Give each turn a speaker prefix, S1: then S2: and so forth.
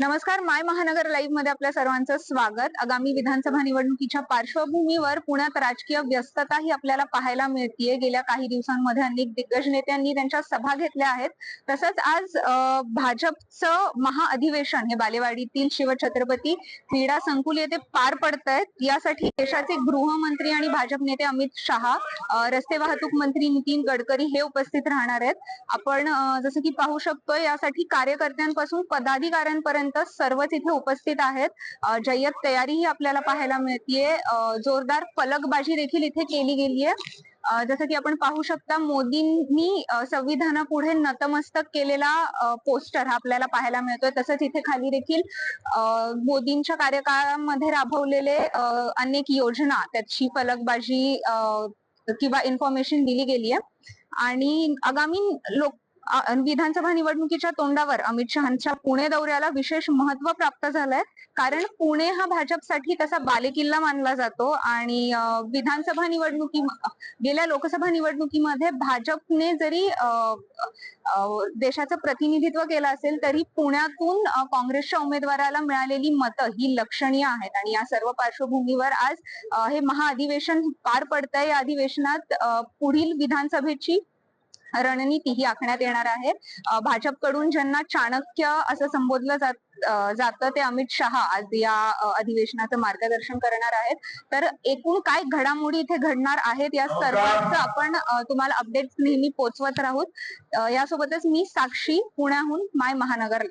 S1: नमस्कार माय महानगर लाईव्हमध्ये आपल्या सर्वांचं स्वागत. आगामी विधानसभा निवडणुकीच्या पार्श्वभूमीवर पुण्यात राजकीय व्यस्तता ही आपल्याला पाहायला मिळतीये. गेल्या काही दिवसांमध्ये अनेक दिग्गज नेत्यांनी त्यांच्या सभा घेतल्या आहेत. तसंच आज भाजपचं महाअधिवेशन हे बालेवाडीतील शिवछत्रपती क्रीडा संकुल येथे पार पडत आहेत यासाठी देशाचे गृहमंत्री आणि भाजप नेते अमित शहा रस्ते वाहतूक मंत्री नितीन गडकरी हे उपस्थित राहणार आहेत. आपण जसं की पाहू शकतो यासाठी कार्यकर्त्यांपासून पदाधिकाऱ्यांपर्यंत सर्व तिथं उपस्थित आहेत. जय्यत तयारी ही आपल्याला पाहायला मिळतीये. जोरदार फलकबाजी देखील इथे केली गेली आहे जसं की आपण पाहू शकता मोदींनी संविधाना संविधानापुढे नतमस्तक केलेला पोस्टर हा आपल्याला पाहायला मिळतोय. तसंच इथे खाली देखील अं, मोदींच्या कार्यकाळामध्ये राबवलेले अनेक योजना त्याची फलकबाजी अं, किंवा इन्फॉर्मेशन दिली गेली आहे आणि आगामी लोक विधानसभा निवडणुकीच्या तोंडावर अमित शहांच्या पुणे दौऱ्याला विशेष महत्त्व प्राप्त झालंय. कारण पुणे हा भाजपसाठी तसा बालेकिल्ला मानला जातो आणि विधानसभा निवडणुकी गेल्या लोकसभा निवडणुकीमध्ये भाजपने जरी देशाचं प्रतिनिधित्व केलं असेल तरी पुण्यातून काँग्रेसच्या उमेदवाराला मिळालेली मतं ही लक्षणीय आहेत. आणि या सर्व पार्श्वभूमीवर आज हे महाअधिवेशन पार पडतंय. या अधिवेशनात पुढील विधानसभेची रणनीती ही आखण्यात येणार आहे. भाजपकडून ज्यांना चाणक्य असं संबोधलं जात जातं ते अमित शहा आज या अधिवेशनाचं मार्गदर्शन करणार आहेत. तर एकूण काय घडामोडी इथे घडणार आहेत या सर्वांचं आपण तुम्हाला अपडेट्स नेहमी पोहोचवत राहूत. यासोबतच मी साक्षी पुण्याहून माय महानगर